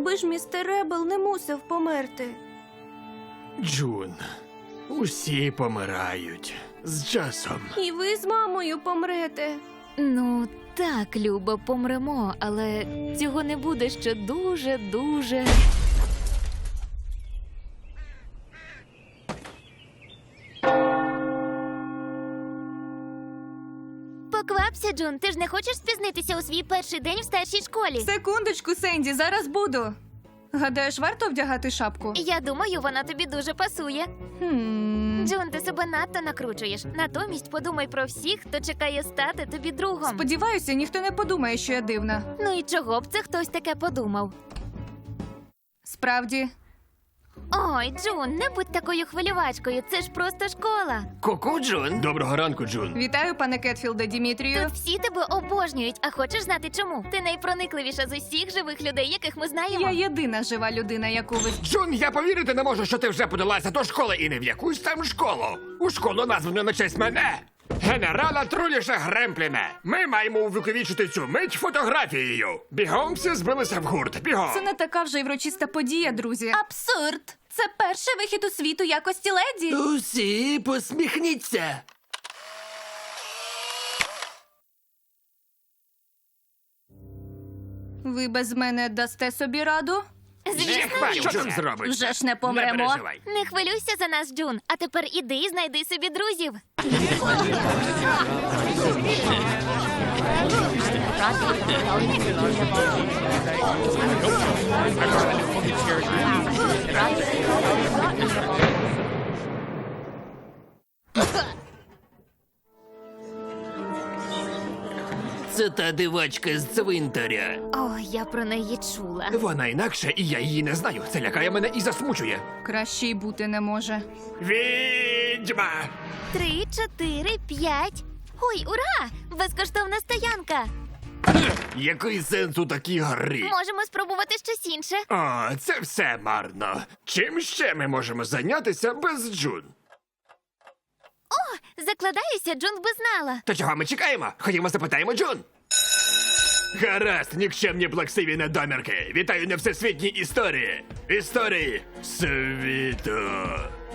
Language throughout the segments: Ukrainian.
Якби ж містер Ребел не мусив померти. Джун, усі помирають з часом. І ви з мамою помрете. Ну, так, Люба, помремо, але цього не буде ще дуже, дуже. Поквапся, Джун, ти ж не хочеш спізнитися у свій перший день в старшій школі. Секундочку, Сенді, зараз буду. Гадаєш, варто вдягати шапку? Я думаю, вона тобі дуже пасує. Хм. Джун, ти себе надто накручуєш. Натомість подумай про всіх, хто чекає стати тобі другом. Сподіваюся, ніхто не подумає, що я дивна. Ну і чого б це хтось таке подумав? Справді, Ой, Джун, не будь такою хвилювачкою, це ж просто школа. Ку-ку, Джун. Доброго ранку, Джун. вітаю, пане Кетфілде Дімітрію. Тут всі тебе обожнюють, а хочеш знати чому? Ти найпроникливіша з усіх живих людей, яких ми знаємо. Я єдина жива людина, яку ви. Джун, я повірити не можу, що ти вже подалася до школи і не в якусь там школу. У школу названо на честь мене. Генерала Труліша Гремпліна. Ми маємо увіковічити цю мить фотографією. Бігом всі збилися в гурт. Бігом. Це не така вже й врочиста подія, друзі. Абсурд! Це перший вихід у світ у якості леді. Усі посміхніться. Ви без мене дасте собі раду? Звісно, Що там зробиш? Вже ж не Не помремо. переживай. не хвилюйся за нас, Джун. А тепер іди і знайди собі друзів. Це та дивачка з цвинтаря. О, я про неї чула. Вона інакше, і я її не знаю. Це лякає мене і засмучує. Краще й бути не може. Відьма! Три, чотири, п'ять. Ой, ура! Безкоштовна стоянка. Який сенс у такій грі? Можемо спробувати щось інше. О, це все марно. Чим ще ми можемо зайнятися без Джун? Закладаюся, Джун би знала. То чого ми чекаємо? Ходімо запитаємо Джун. Гаразд, нікчемні плаксиві недомірки. Вітаю на всесвітній історії. Історії світу.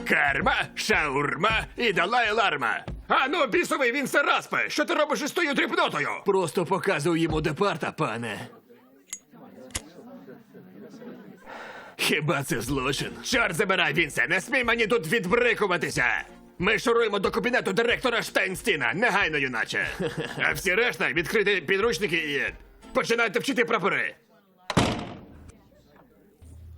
Карма, шаурма і далай ларма. А ну, бісовий він распе! Що ти робиш із тою дрібнотою? Просто показую йому департа, пане. Хіба це злочин? Чорт забирай, Вінсе, не смій мені тут відбрикуватися! Ми шуруємо до кабінету директора Штайнстіна, негайно, юначе. А всі решта відкрити підручники і починайте вчити прапори.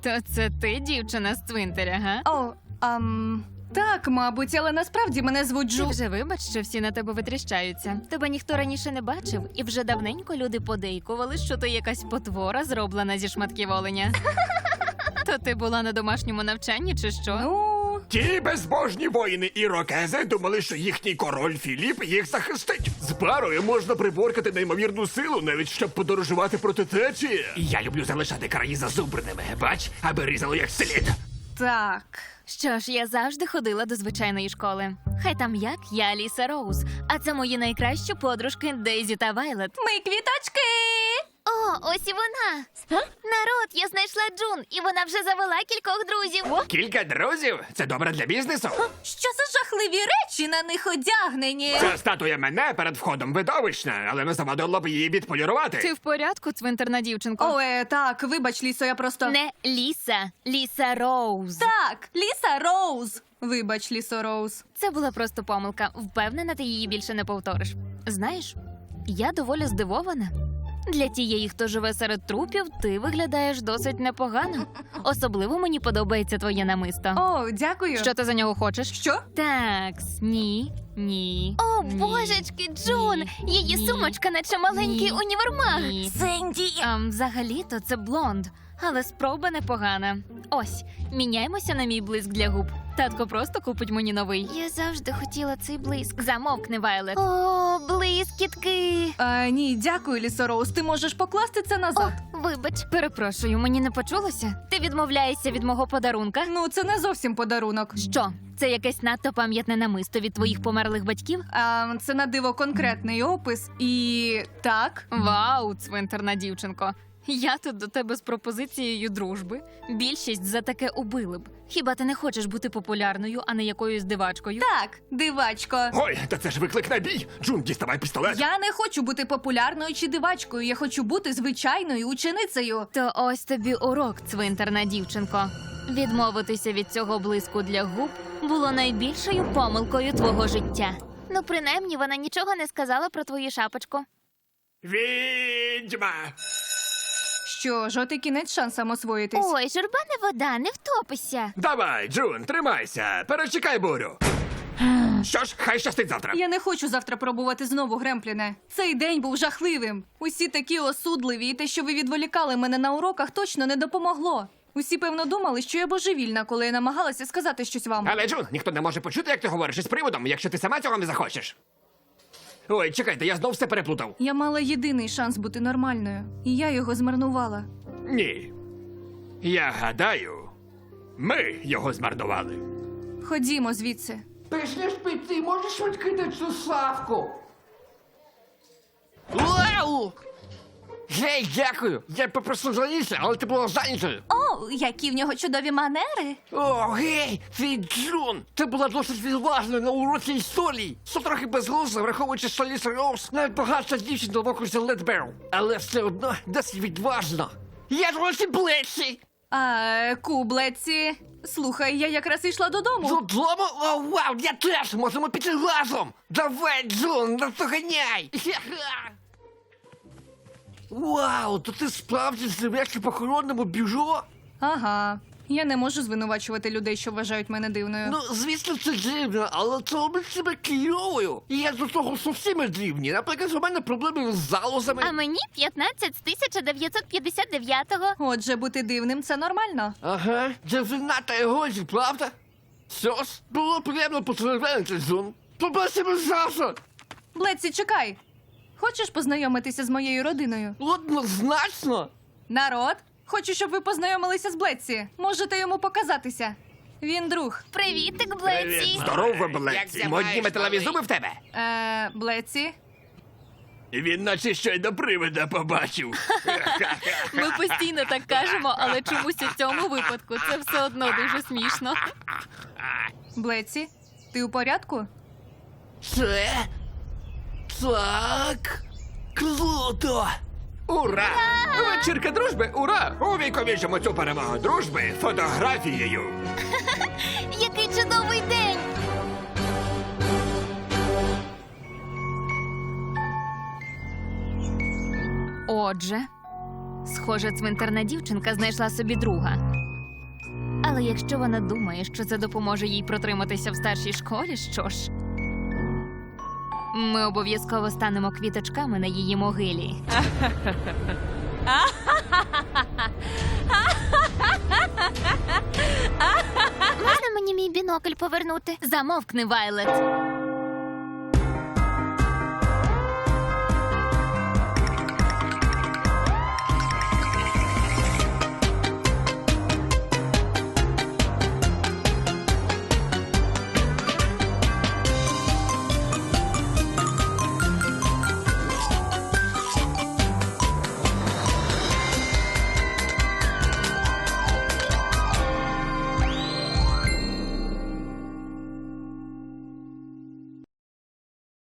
То це ти, дівчина з цвинтаря, га? О, ам. Так, мабуть, але насправді мене звуть Ти Джу. вже вибач, що всі на тебе витріщаються. Тебе ніхто раніше не бачив, і вже давненько люди Подейкували, що ти якась потвора, зроблена зі шматків оленя. То ти була на домашньому навчанні, чи що? Ну, Ті безбожні воїни ірокези думали, що їхній король Філіп їх захистить. З парою можна приборкати неймовірну силу, навіть щоб подорожувати проти течії. Я люблю залишати краї зазубреними, бач, аби різало як слід. так. Що ж, я завжди ходила до звичайної школи. Хай там як, я Аліса Роуз, а це мої найкращі подружки Дейзі та Вайлет. Ми квіточки. О, ось і вона. Народ, я знайшла Джун, і вона вже завела кількох друзів. Кілька друзів? Це добре для бізнесу. Що за жахливі речі на них одягнені? Ця статуя мене перед входом видовищна, але не завадило б її відполірувати. Ти в порядку, цвинтарна дівчинко? О, е, так, вибач, лісо, я просто. Не Ліса, Ліса Роуз. Так, Ліса Роуз. Вибач, лісо Роуз. Це була просто помилка. Впевнена, ти її більше не повториш. Знаєш, я доволі здивована. Для тієї, хто живе серед трупів, ти виглядаєш досить непогано. Особливо мені подобається твоє намисто. О, дякую. Що ти за нього хочеш? Що? Так, ні, ні. О, ні, божечки, Джун! ні, Її ні, сумочка, наче маленький ні, універмаг. ні. Сенді. А, взагалі-то це блонд, але спроба непогана. Ось, міняємося на мій блиск для губ. Татко просто купить мені новий. Я завжди хотіла цей блиск. Замовкни, Вайлет. О, блискітки. А, ні, дякую, лісо Роуз. Ти можеш покласти це О, назад. вибач. Перепрошую, мені не почулося. Ти відмовляєшся від мого подарунка. Ну, це не зовсім подарунок. Що? Це якесь надто пам'ятне намисто від твоїх померлих батьків? А, це на диво конкретний опис. І так. Вау, цвинтарна дівчинко. Я тут до тебе з пропозицією дружби. Більшість за таке убили б. Хіба ти не хочеш бути популярною, а не якоюсь дивачкою? Так, дивачко. Ой, та це ж виклик на бій! Джун, діставай пістолет! Я не хочу бути популярною чи дивачкою. Я хочу бути звичайною ученицею. То ось тобі урок, цвинтарна дівчинко. Відмовитися від цього блиску для губ було найбільшою помилкою твого життя. Ну, принаймні, вона нічого не сказала про твою шапочку. Відьма! Що ж, от і кінець шансам освоїтись. Ой, журба не вода, не втопися. Давай, Джун, тримайся! Перечекай бурю! Що ж, хай щастить завтра! Я не хочу завтра пробувати знову, Гремпліне. Цей день був жахливим. Усі такі осудливі, і те, що ви відволікали мене на уроках, точно не допомогло. Усі, певно, думали, що я божевільна, коли я намагалася сказати щось вам. Але Джун, ніхто не може почути, як ти говориш із приводом, якщо ти сама цього не захочеш. Ой, чекайте, я знов все переплутав. Я мала єдиний шанс бути нормальною, і я його змарнувала. Ні. Я гадаю, ми його змарнували. Ходімо звідси. Перш шпиці, можеш відкидати цю славку? Вау! Гей, дякую! Я попросив залізти, але ти була зайнятою. О, які в нього чудові манери. О, гей, ти Джун! Ти була досить відважною на уроці історії. Це трохи безглуздо, враховуючи, що Ліса Роуз найбагатша дівчинка в окрузі Ледберл. Але все одно досить відважно. Я ж ось Блесі! А, кублеці. Слухай, я якраз йшла додому. Додому? О, вау, я теж! Можемо піти разом! Давай, Джун, наздоганяй! Ха-ха! Вау, то ти справді у похоронному бюро? Ага. Я не можу звинувачувати людей, що вважають мене дивною. Ну, звісно, це дивно, але це робить себе кльовою. І я до того зовсім дивні. Наприклад, у мене проблеми з залозами. А мені 15 з 1959-го. Отже, бути дивним це нормально. Ага, це занадто егозі, правда? Що ж, було приємно потеревенити, Джун. Побачимо завтра. Блеці, чекай. Хочеш познайомитися з моєю родиною? Однозначно. Народ, хочу, щоб ви познайомилися з Блеці. Можете йому показатися. Він друг. Привітик, Блеці. Здорово, Блекці. Модні металеві зуби в тебе. Е, Блеці. Він наче щойно привида побачив. Ми постійно так кажемо, але чомусь у цьому випадку це все одно дуже смішно. Блеці, ти у порядку? Це так круто! Ура! Вечірка дружби! Ура! Увіковічимо цю перемогу дружби фотографією. Який чудовий день! Отже, схоже, цвинтарна дівчинка знайшла собі друга. Але якщо вона думає, що це допоможе їй протриматися в старшій школі, що ж? Ми обов'язково станемо квіточками на її могилі. Можна мені мій бінокль повернути? Замовкни, Вайлет.